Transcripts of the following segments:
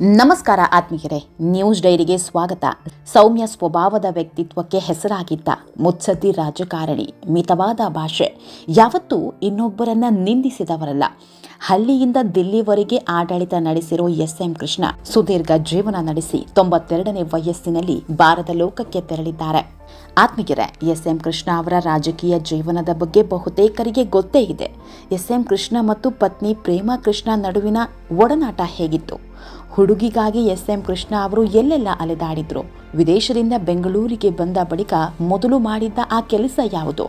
ನಮಸ್ಕಾರ ಆತ್ಮೀಯರೇ, ನ್ಯೂಸ್ ಡೈರಿಗೆ ಸ್ವಾಗತ. ಸೌಮ್ಯ ಸ್ವಭಾವದ ವ್ಯಕ್ತಿತ್ವಕ್ಕೆ ಹೆಸರಾಗಿದ್ದ ಮುತ್ಸದ್ದಿ ರಾಜಕಾರಣಿ, ಮಿತವಾದ ಭಾಷೆ, ಯಾವತ್ತೂ ಇನ್ನೊಬ್ಬರನ್ನ ನಿಂದಿಸಿದವರಲ್ಲ. ಹಳ್ಳಿಯಿಂದ ದಿಲ್ಲಿವರೆಗೆ ಆಡಳಿತ ನಡೆಸಿರೋ ಎಸ್ ಎಂ ಕೃಷ್ಣ, ಸುದೀರ್ಘ ಜೀವನ ನಡೆಸಿ ತೊಂಬತ್ತೆರಡನೇ ವಯಸ್ಸಿನಲ್ಲಿ ಭಾರತ ಲೋಕಕ್ಕೆ ತೆರಳಿದ್ದಾರೆ. ಆತ್ಮೀಯರೇ, ಎಸ್ ಎಂ ಕೃಷ್ಣ ಅವರ ರಾಜಕೀಯ ಜೀವನದ ಬಗ್ಗೆ ಬಹುತೇಕರಿಗೆ ಗೊತ್ತೇ ಇದೆ. ಎಸ್ ಎಂ ಕೃಷ್ಣ ಮತ್ತು ಪತ್ನಿ ಪ್ರೇಮ ಕೃಷ್ಣ ನಡುವಿನ ಒಡನಾಟ ಹೇಗಿತ್ತು? ಹುಡುಗಿಗಾಗಿ ಎಸ್ ಎಂ ಕೃಷ್ಣ ಅವರು ಎಲ್ಲೆಲ್ಲ ಅಲೆದಾಡಿದ್ರು. ವಿದೇಶದಿಂದ ಬೆಂಗಳೂರಿಗೆ ಬಂದ ಬಳಿಕ ಮೊದಲು ಮಾಡಿದ್ದ ಆ ಕೆಲಸ ಯಾವುದು?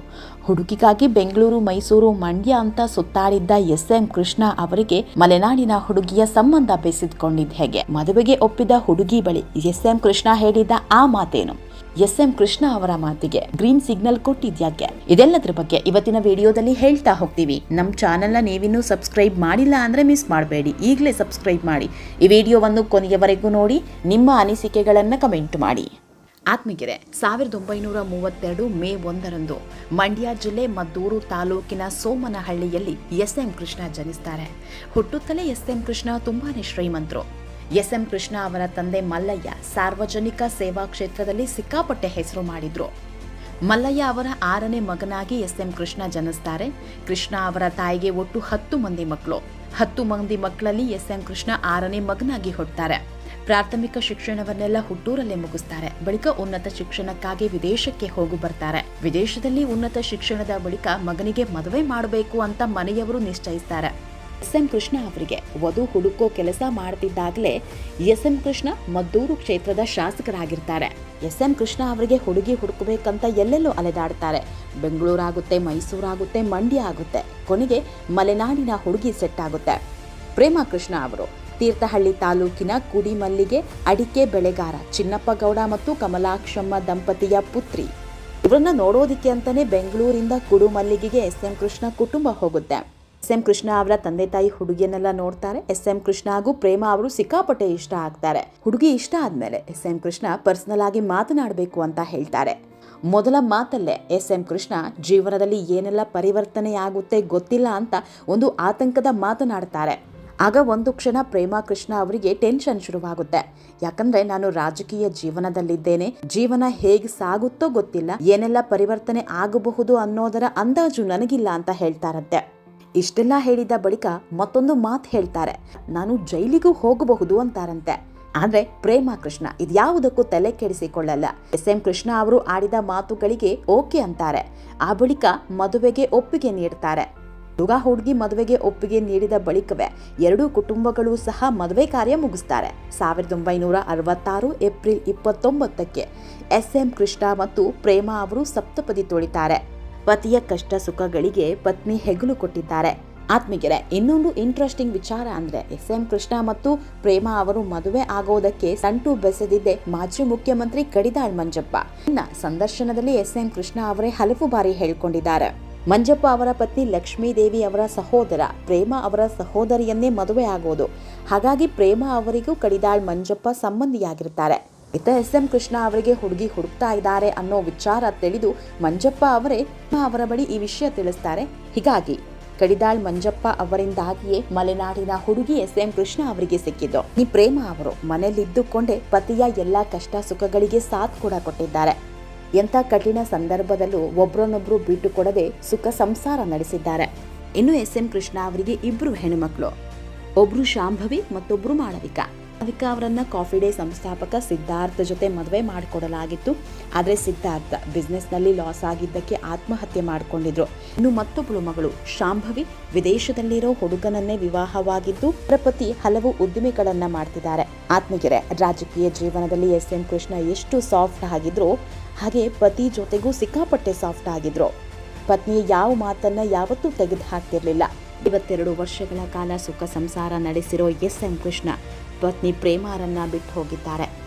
ಹುಡುಗಿಗಾಗಿ ಬೆಂಗಳೂರು, ಮೈಸೂರು ಮಂಡ್ಯ ಅಂತ ಸುತ್ತಾಡಿದ್ದ ಎಸ್. ಎಂ. ಕೃಷ್ಣ ಅವರಿಗೆ ಮಲೆನಾಡಿನ ಹುಡುಗಿಯ ಸಂಬಂಧ ಬೆಸಿದ್ಕೊಂಡಿದ್ದ ಹೇಗೆ? ಮದುವೆಗೆ ಒಪ್ಪಿದ ಹುಡುಗಿ ಬಳಿ ಎಸ್. ಎಂ. ಕೃಷ್ಣ ಹೇಳಿದ್ದ ಆ ಮಾತೇನು? ಎಸ್. ಎಂ. ಕೃಷ್ಣ ಅವರ ಮಾತಿಗೆ ಗ್ರೀನ್ ಸಿಗ್ನಲ್ ಕೊಟ್ಟಿದ್ಯಾಕೆ ಇದೆಲ್ಲದ್ರ ಬಗ್ಗೆ ಇವತ್ತಿನ ವಿಡಿಯೋದಲ್ಲಿ ಹೇಳ್ತಾ ಹೋಗ್ತೀವಿ. ನಮ್ಮ ಚಾನೆಲ್ನ ನೀವಿನ್ನೂ ಸಬ್ಸ್ಕ್ರೈಬ್ ಮಾಡಿಲ್ಲ ಅಂದ್ರೆ ಮಿಸ್ ಮಾಡಬೇಡಿ. ಈಗಲೇ ಸಬ್ಸ್ಕ್ರೈಬ್ ಮಾಡಿ. ಈ ವಿಡಿಯೋವನ್ನು ಕೊನೆಯವರೆಗೂ ನೋಡಿ. ನಿಮ್ಮ ಅನಿಸಿಕೆಗಳನ್ನು ಕಮೆಂಟ್ ಮಾಡಿ. ಆತ್ಮೀಗೆರೆ, ಸಾವಿರದ ಒಂಬೈನೂರ ಮೂವತ್ತೆರಡು ಮೇ ಒಂದರಂದು ಮಂಡ್ಯ ಜಿಲ್ಲೆ ಮದ್ದೂರು ತಾಲೂಕಿನ ಸೋಮನಹಳ್ಳಿಯಲ್ಲಿ ಎಸ್ ಎಂ ಕೃಷ್ಣ ಜನಿಸ್ತಾರೆ. ಹುಟ್ಟುತ್ತಲೇ ಎಸ್ ಎಂ ಕೃಷ್ಣ ತುಂಬಾನೇ ಶ್ರೀಮಂತರು. ಎಸ್ ಎಂ ಕೃಷ್ಣ ಅವರ ತಂದೆ ಮಲ್ಲಯ್ಯ ಸಾರ್ವಜನಿಕ ಸೇವಾ ಕ್ಷೇತ್ರದಲ್ಲಿ ಸಿಕ್ಕಾಪಟ್ಟೆ ಹೆಸರು ಮಾಡಿದ್ರು. ಮಲ್ಲಯ್ಯ ಅವರ ಆರನೇ ಮಗನಾಗಿ ಎಸ್ ಎಂ ಕೃಷ್ಣ ಜನಿಸ್ತಾರೆ. ಕೃಷ್ಣ ಅವರ ತಾಯಿಗೆ ಒಟ್ಟು ಹತ್ತು ಮಂದಿ ಮಕ್ಕಳು. ಹತ್ತು ಮಂದಿ ಮಕ್ಕಳಲ್ಲಿ ಎಸ್ ಎಂ ಕೃಷ್ಣ ಆರನೇ ಮಗನಾಗಿ ಹುಟ್ಟುತ್ತಾರೆ ಪ್ರಾಥಮಿಕ ಶಿಕ್ಷಣವನ್ನೆಲ್ಲ ಹುಟ್ಟೂರಲ್ಲೇ ಮುಗಿಸ್ತಾರೆ. ಬಳಿಕ ಉನ್ನತ ಶಿಕ್ಷಣಕ್ಕಾಗಿ ವಿದೇಶಕ್ಕೆ ಹೋಗು ಬರ್ತಾರೆ. ವಿದೇಶದಲ್ಲಿ ಉನ್ನತ ಶಿಕ್ಷಣದ ಬಳಿಕ ಮಗನಿಗೆ ಮದುವೆ ಮಾಡಬೇಕು ಅಂತ ಮನೆಯವರು ನಿಶ್ಚಯಿಸ್ತಾರೆ. ಎಸ್. ಎಂ. ಕೃಷ್ಣ ಅವರಿಗೆ ವಧು ಹುಡುಕೋ ಕೆಲಸ ಮಾಡ್ತಿದ್ದಾಗಲೇ ಎಸ್. ಎಂ. ಕೃಷ್ಣ ಮದ್ದೂರು ಕ್ಷೇತ್ರದ ಶಾಸಕರಾಗಿರ್ತಾರೆ. ಎಸ್. ಎಂ. ಕೃಷ್ಣ ಅವರಿಗೆ ಹುಡುಗಿ ಹುಡುಕಬೇಕಂತ ಎಲ್ಲೆಲ್ಲೋ ಅಲೆದಾಡ್ತಾರೆ. ಬೆಂಗಳೂರಾಗುತ್ತೆ, ಮೈಸೂರಾಗುತ್ತೆ, ಮಂಡ್ಯ ಆಗುತ್ತೆ. ಕೊನೆಗೆ ಮಲೆನಾಡಿನ ಹುಡುಗಿ ಸೆಟ್ ಆಗುತ್ತೆ. ಪ್ರೇಮ ಕೃಷ್ಣ ಅವರು ತೀರ್ಥಹಳ್ಳಿ ತಾಲೂಕಿನ ಕುಡಿಮಲ್ಲಿಗೆ ಅಡಿಕೆ ಬೆಳೆಗಾರ ಚಿನ್ನಪ್ಪಗೌಡ ಮತ್ತು ಕಮಲಾಕ್ಷಮ್ಮ ದಂಪತಿಯ ಪುತ್ರಿ. ಇವರನ್ನ ನೋಡೋದಿಕ್ಕೆ ಅಂತಾನೆ ಬೆಂಗಳೂರಿಂದ ಕುಡುಮಲ್ಲಿಗೆಗೆ ಎಸ್ ಎಂ ಕೃಷ್ಣ ಕುಟುಂಬ ಹೋಗುತ್ತೆ. ಎಸ್ ಎಂ ಕೃಷ್ಣ ಅವರ ತಂದೆ ತಾಯಿ ಹುಡುಗಿಯನ್ನೆಲ್ಲ ನೋಡ್ತಾರೆ. ಎಸ್ ಎಂ ಕೃಷ್ಣ ಹಾಗೂ ಪ್ರೇಮ ಅವರು ಸಿಕ್ಕಾಪಟ್ಟೆ ಇಷ್ಟ ಆಗ್ತಾರೆ. ಹುಡುಗಿ ಇಷ್ಟ ಆದ್ಮೇಲೆ ಎಸ್ ಎಂ ಕೃಷ್ಣ ಪರ್ಸನಲ್ ಆಗಿ ಮಾತನಾಡಬೇಕು ಅಂತ ಹೇಳ್ತಾರೆ. ಮೊದಲ ಮಾತಲ್ಲೇ ಎಸ್ ಎಂ ಕೃಷ್ಣ ಜೀವನದಲ್ಲಿ ಏನೆಲ್ಲ ಪರಿವರ್ತನೆ ಆಗುತ್ತೆ ಗೊತ್ತಿಲ್ಲ ಅಂತ ಒಂದು ಆತಂಕದ ಮಾತನಾಡ್ತಾರೆ. ಆಗ ಒಂದು ಕ್ಷಣ ಪ್ರೇಮ ಕೃಷ್ಣ ಅವರಿಗೆ ಟೆನ್ಷನ್ ಶುರುವಾಗುತ್ತೆ. ಯಾಕಂದ್ರೆ ನಾನು ರಾಜಕೀಯ ಜೀವನದಲ್ಲಿದ್ದೇನೆ. ಜೀವನ ಹೇಗೆ ಸಾಗುತ್ತೋ ಗೊತ್ತಿಲ್ಲ. ಏನೆಲ್ಲ ಪರಿವರ್ತನೆ ಆಗಬಹುದು ಅನ್ನೋದರ ಅಂದಾಜು ನನಗಿಲ್ಲ ಅಂತ ಹೇಳ್ತಾರಂತೆ. ಇಷ್ಟೆಲ್ಲ ಹೇಳಿದ ಬಳಿಕ ಮತ್ತೊಂದು ಮಾತು ಹೇಳ್ತಾರೆ. ನಾನು ಜೈಲಿಗೂ ಹೋಗಬಹುದು ಅಂತಾರಂತೆ. ಆದ್ರೆ ಪ್ರೇಮ ಕೃಷ್ಣ ಇದ್ಯಾವುದಕ್ಕೂ ತಲೆ ಕೆಡಿಸಿಕೊಳ್ಳಲ್ಲ. ಎಸ್ ಎಂ ಕೃಷ್ಣ ಅವರು ಆಡಿದ ಮಾತುಗಳಿಗೆ ಓಕೆ ಅಂತಾರೆ. ಆ ಬಳಿಕ ಮದುವೆಗೆ ಒಪ್ಪಿಗೆ ನೀಡ್ತಾರೆ. ಹುಡುಗ ಹುಡುಗಿ ಮದುವೆಗೆ ಒಪ್ಪಿಗೆ ನೀಡಿದ ಬಳಿಕವೇ ಎರಡೂ ಕುಟುಂಬಗಳು ಸಹ ಮದುವೆ ಕಾರ್ಯ ಮುಗಿಸ್ತಾರೆ. ಸಾವಿರದ ಒಂಬೈನೂರ ಅರವತ್ತಾರು ಏಪ್ರಿಲ್ ಇಪ್ಪತ್ತೊಂಬತ್ತಕ್ಕೆ ಎಸ್ ಎಂ ಕೃಷ್ಣ ಮತ್ತು ಪ್ರೇಮ ಅವರು ಸಪ್ತಪದಿ ತೊಳಿತಾರೆ ಪತಿಯ ಕಷ್ಟ ಸುಖಗಳಿಗೆ ಪತ್ನಿ ಹೆಗಲು ಕೊಟ್ಟಿದ್ದಾರೆ. ಆತ್ಮೀಗೆರೆ ಇನ್ನೊಂದು ಇಂಟ್ರೆಸ್ಟಿಂಗ್ ವಿಚಾರ ಅಂದ್ರೆ ಎಸ್ ಎಂ ಕೃಷ್ಣ ಮತ್ತು ಪ್ರೇಮ ಅವರು ಮದುವೆ ಆಗೋದಕ್ಕೆ ಸಂಟು ಬೆಸೆದಿದ್ದೆ ಮಾಜಿ ಮುಖ್ಯಮಂತ್ರಿ ಕಡಿದಾಳ್ ಮಂಜಪ್ಪ. ಇನ್ನ ಸಂದರ್ಶನದಲ್ಲಿ ಎಸ್ ಎಂ ಕೃಷ್ಣ ಅವರೇ ಹಲವು ಬಾರಿ ಹೇಳ್ಕೊಂಡಿದ್ದಾರೆ. ಮಂಜಪ್ಪ ಅವರ ಪತ್ನಿ ಲಕ್ಷ್ಮೀದೇವಿ ಅವರ ಸಹೋದರ, ಪ್ರೇಮ ಅವರ ಸಹೋದರಿಯನ್ನೇ ಮದುವೆ ಆಗೋದು. ಹಾಗಾಗಿ ಪ್ರೇಮ ಅವರಿಗೂ ಕಡಿದಾಳ್ ಮಂಜಪ್ಪ ಸಂಬಂಧಿಯಾಗಿರ್ತಾರೆ. ಇತ ಎಸ್ ಎಂ ಕೃಷ್ಣ ಅವರಿಗೆ ಹುಡುಗಿ ಹುಡುಕ್ತಾ ಇದ್ದಾರೆ ಅನ್ನೋ ವಿಚಾರ ತಿಳಿದು ಮಂಜಪ್ಪ ಅವರೇ ಅವರ ಬಳಿ ಈ ವಿಷಯ ತಿಳಿಸ್ತಾರೆ. ಹೀಗಾಗಿ ಕಡಿದಾಳ್ ಮಂಜಪ್ಪ ಅವರಿಂದಾಗಿಯೇ ಮಲೆನಾಡಿನ ಹುಡುಗಿ ಎಸ್ ಎಂ ಕೃಷ್ಣ ಅವರಿಗೆ ಸಿಕ್ಕಿದ್ದು. ಈ ಪ್ರೇಮ ಅವರು ಮನೆಯಲ್ಲಿದ್ದುಕೊಂಡೇ ಪತಿಯ ಎಲ್ಲಾ ಕಷ್ಟ ಸುಖಗಳಿಗೆ ಸಾಥ್ ಕೂಡ ಕೊಟ್ಟಿದ್ದಾರೆ. ಎಂಥ ಕಠಿಣ ಸಂದರ್ಭದಲ್ಲೂ ಒಬ್ರನ್ನೊಬ್ರು ಬಿಟ್ಟು ಕೊಡದೆ ಸುಖ ಸಂಸಾರ ನಡೆಸಿದ್ದಾರೆ. ಇನ್ನು ಎಸ್ ಎಂ ಕೃಷ್ಣ ಅವರಿಗೆ ಇಬ್ಬರು ಹೆಣ್ಣುಮಕ್ಕಳು ಒಬ್ರು ಶಾಂಭವಿ ಮತ್ತೊಬ್ರು ಮಾಳವಿಕಾ. ಮಾಳವಿಕಾ ಅವರನ್ನು ಕಾಫಿ ಡೇ ಸಂಸ್ಥಾಪಕ ಸಿದ್ಧಾರ್ಥ ಜೊತೆ ಮದುವೆ ಮಾಡಿಕೊಡಲಾಗಿತ್ತು. ಆದರೆ ಸಿದ್ಧಾರ್ಥ ಬಿಸ್ನೆಸ್ನಲ್ಲಿ ಲಾಸ್ ಆಗಿದ್ದಕ್ಕೆ ಆತ್ಮಹತ್ಯೆ ಮಾಡಿಕೊಂಡಿದ್ರು. ಇನ್ನು ಮತ್ತೊಬ್ಬಳು ಮಗಳು ಶಾಂಭವಿ ವಿದೇಶದಲ್ಲಿರೋ ಹುಡುಗನನ್ನೇ ವಿವಾಹವಾಗಿದ್ದು, ಅವರ ಹಲವು ಉದ್ದಿಮೆಗಳನ್ನು ಮಾಡ್ತಿದ್ದಾರೆ. ಆತ್ಮಗೆರೆ ರಾಜಕೀಯ ಜೀವನದಲ್ಲಿ ಎಸ್ ಎಂ ಕೃಷ್ಣ ಎಷ್ಟು ಸಾಫ್ಟ್ ಆಗಿದ್ರು ಹಾಗೆ ಪತಿ ಜೊತೆಗೂ ಸಿಕ್ಕಾಪಟ್ಟೆ ಸಾಫ್ಟ್ ಆಗಿದ್ರು. ಪತ್ನಿ ಯಾವ ಮಾತನ್ನ ಯಾವತ್ತೂ ತೆಗೆದು ಹಾಕ್ತಿರ್ಲಿಲ್ಲ ಇವತ್ತೆರಡು ವರ್ಷಗಳ ಕಾಲ ಸುಖ ಸಂಸಾರ ನಡೆಸಿರೋ ಎಸ್ ಎಂ ಕೃಷ್ಣ ಪತ್ನಿ ಪ್ರೇಮಾರನ್ನ ಬಿಟ್ಟು ಹೋಗಿದ್ದಾರೆ.